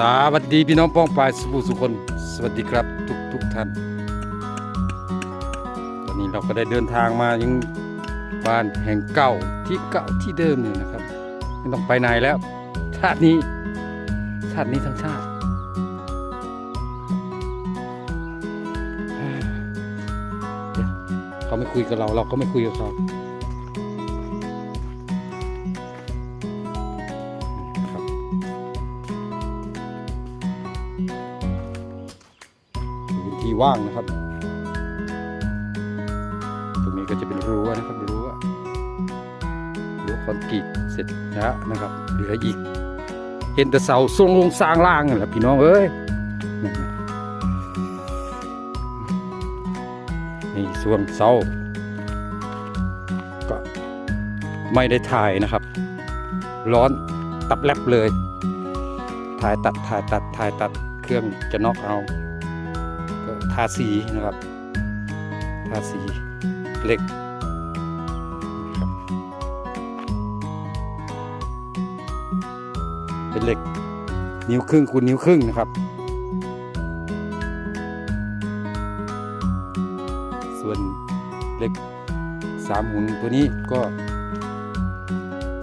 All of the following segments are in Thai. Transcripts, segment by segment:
สวัสดีพี่น้องป้องปลายสุสุคน สวัสดีครับทุกทุกท่าน ตอนนี้เราก็ได้เดินทางมายังบ้านแห่งเก่าที่เก่าที่เดิมเนี่ยนะครับ ไม่ต้องไปไหนแล้ว ชาตินี้ ชาตินี้ทั้งชาติ เขาไม่คุยกับเรา เราก็ไม่คุยกับเขา ว่างนะครับ ตรงนี้ก็จะเป็นรั้วนะครับรั้วรั้วคอนกรีตเสร็จแล้วนะครับเหลืออีก เห็นแต่เสาทรงลงสร้างล่างนั่นแหละพี่น้องเอ้ยนี่ส่วนเสาก็ไม่ได้ถ่ายนะครับ ร้อนตับแลบเลย ถ่ายตัดถ่ายตัดถ่ายตัดเครื่องจะน็อกเอา ทาสีนะครับ ทาสีเหล็กเป็นเหล็ก นิ้วครึ่งคูณนิ้วครึ่งนะครับ ส่วนเหล็กสามหุ่นตัวนี้ก็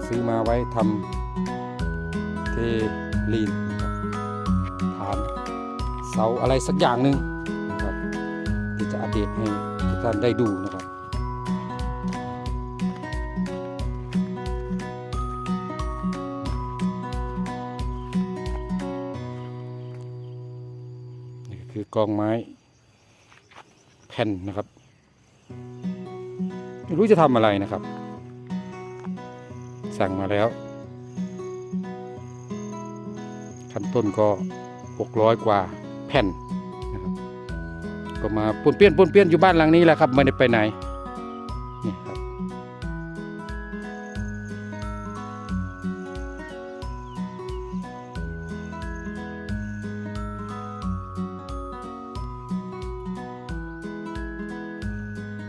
ซื้อมาไว้ทำเทลีนฐานเสาอะไรสักอย่างหนึ่ง จะอัปเดตให้ทุกท่านได้ดูนะครับนี่คือกองไม้แผ่นนะครับไม่รู้จะทำอะไรนะครับ สั่งมาแล้วขั้นต้นก็ 600 กว่าแผ่น ก็มาปวนเปี้ยนปวนเปี้ยนอยู่บ้านหลังนี้แหละครับไม่ได้ไปไหนนี่ครับ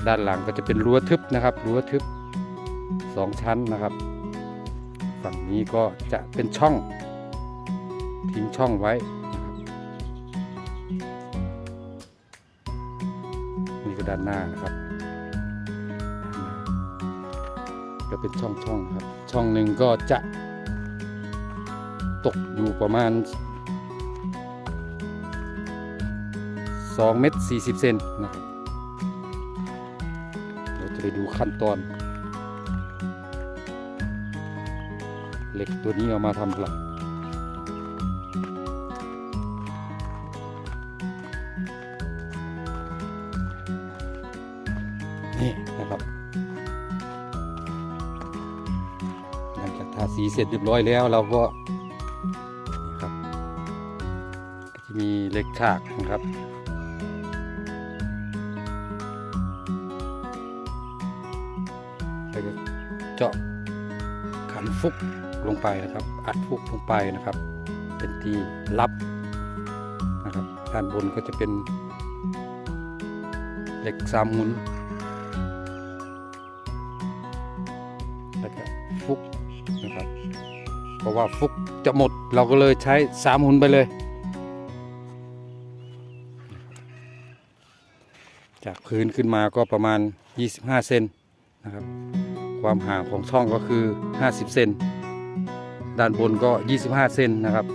ด้านหลังก็จะเป็นรั้วทึบนะครับรั้วทึบสองชั้นนะครับ ฝั่งนี้ก็จะเป็นช่อง ทิ้งช่องไวู้่ด้านหน้านะครับด้านหน้าก็เป็นช่องช่องๆครับ ช่องหนึ่งก็จะ ตกอยู่ประมาณ2เมตร40 เซนนะครับ เราจะไปดูขั้นตอน เหล็กตัวนี้เอามาทำหลัก นี่นะครับหลังจากทาสีเสร็จเรียบร้อยแล้วเราก็นี่ครับก็จะมีเหล็กฉากนะครับแล้วก็เจาะขันฟุกลงไปนะครับ อัดฟุกลงไปนะครับ เป็นที่รับนะครับด้านบนก็จะเป็นเหล็กสามหมุน ฟุกนะครับเพราะว่าฟุกจะหมดเราก็เลยใช้สามหุ่นไปเลย จากพื้นขึ้นมาก็ประมาณ 25 เซนนะครับ ความห่างของช่องก็คือ 50 เซนด้านบนก็ 25 เซนนะครับ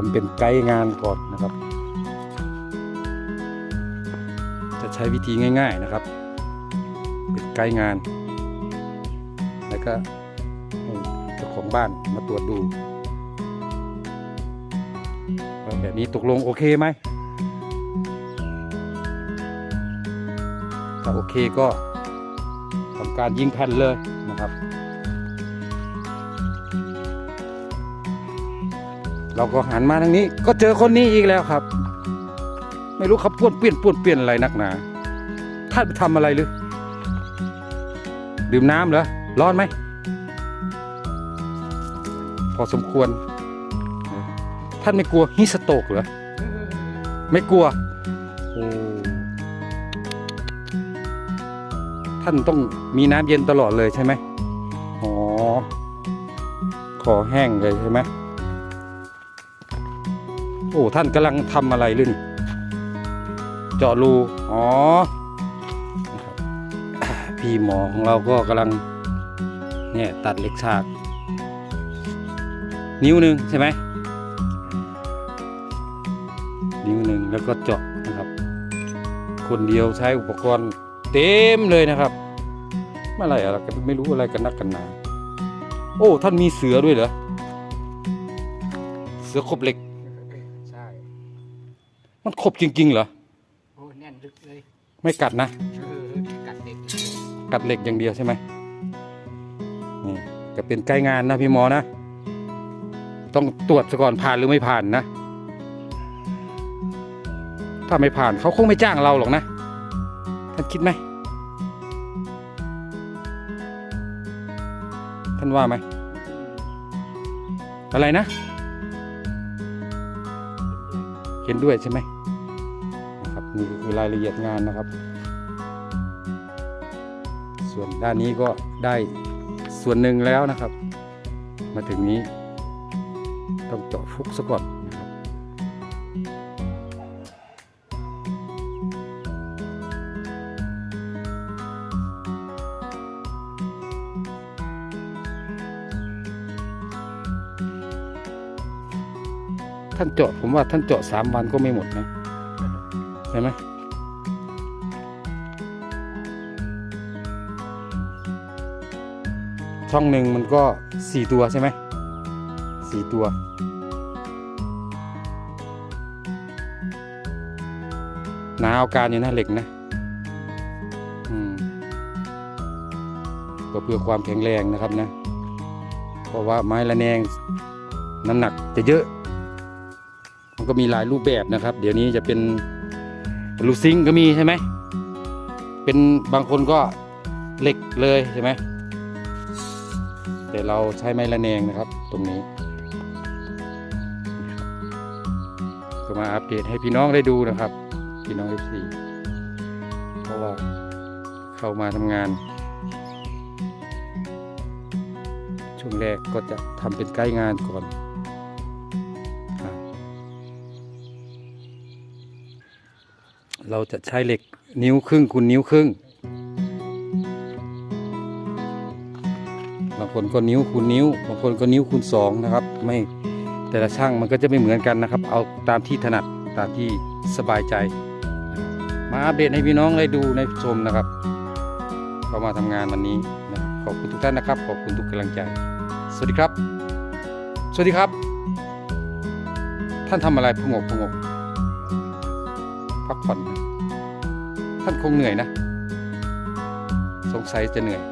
ทำเป็นไกด์งานก่อนนะครับ จะใช้วิธีง่าย ๆนะครับ เป็นไกด์งาน แล้วก็ให้เจ้าของบ้านมาตรวจดูว่าแบบนี้ตกลงโอเคไหมถ้าโอเคก็ทำการยิงแผ่นเลยนะครับ เราก็หันมาทางนี้ ก็เจอคนนี้อีกแล้วครับ ไม่รู้เขาป้วนเปี้ยนป้วนเปี้ยนอะไรนักหนาท่านไปทำอะไรหรือ ดื่มน้ำเหรอร้อนไหมพอสมควร ท่านไม่กลัวฮิสโตกเหรอไม่กลัวโอ้ท่านต้องมีน้ำเย็นตลอดเลยใช่ไหมอ๋อคอแห้งเลยใช่ไหม โอ้ท่านกำลังทำอะไรลื่นเจาะรู อ๋อ พี่หมอของเราก็กำลังเนี่ยตัดเหล็กฉาก นิ้วหนึ่งใช่ไหมนิ้วหนึ่งแล้วก็เจาะนะครับ คนเดียวใช้อุปกรณ์เต็มเลยนะครับเมื่อไรอะไรกันไม่รู้อะไรกันนักกันหนาโอ้ ท่านมีเสือด้วยเหรอ เสือขบเหล็ก มันขบจริง ๆ เหรอ โอ้แน่นลึกเลยไม่กัดนะ เออกัดเด็กกัดเหล็กอย่างเดียวใช่ไหมนี่ก็เป็นใกล้งานนะพี่หมอนะ ต้องตรวจซะก่อนผ่านหรือไม่ผ่านนะ ถ้าไม่ผ่านเขาคงไม่จ้างเราหรอกนะ ท่านคิดไหม ท่านว่าไหม อะไรนะ เห็นด้วยใช่ไหม นี่ก็คือรายละเอียดงานนะครับ ส่วนด้านนี้ก็ได้ส่วนหนึ่งแล้วนะครับ มาถึงนี้ต้องเจาะฟุกซะก่อนท่านเจาะผมว่าท่านเจาะสามวันก็ไม่หมดนะ ใช่ไหมช่องหนึ่งมันก็สี่ตัวใช่ไหมสี่ตัว หนาเอาการอยู่นะเหล็กนะก็เพื่อความแข็งแรงนะครับนะ เพราะว่าไม้ละแนงน้ำหนักจะเยอะ มันก็มีหลายรูปแบบนะครับ เดี๋ยวนี้จะเป็น ลูซิงก็มีใช่ไหมเป็นบางคนก็เหล็กเลยใช่ไหมแต่เราใช้ไม้ระแนงนะครับ ตรงนี้ ก็มาอัปเดตให้พี่น้องได้ดูนะครับ พี่น้องเอฟซีเพราะว่าเข้ามาทำงาน ช่วงแรกก็จะทำเป็นใกล้งานก่อน เราจะใช้เหล็กนิ้วครึ่งคูณนิ้วครึ่งบางคนก็นิ้วคูณนิ้วบางคนก็นิ้วคูณสองนะครับไม่แต่ละช่างมันก็จะไม่เหมือนกันนะครับ เอาตามที่ถนัดตามที่สบายใจ มาอัปเดตให้พี่น้องได้ดูได้ชมนะครับเข้ามาทำงานวันนี้นะขอบคุณทุกท่านนะครับ ขอบคุณทุกกำลังใจ สวัสดีครับ สวัสดีครับ ท่านทำอะไรพงกพงกพักผ่อนนะ ท่านคงเหนื่อยนะ สงสัยจะเหนื่อย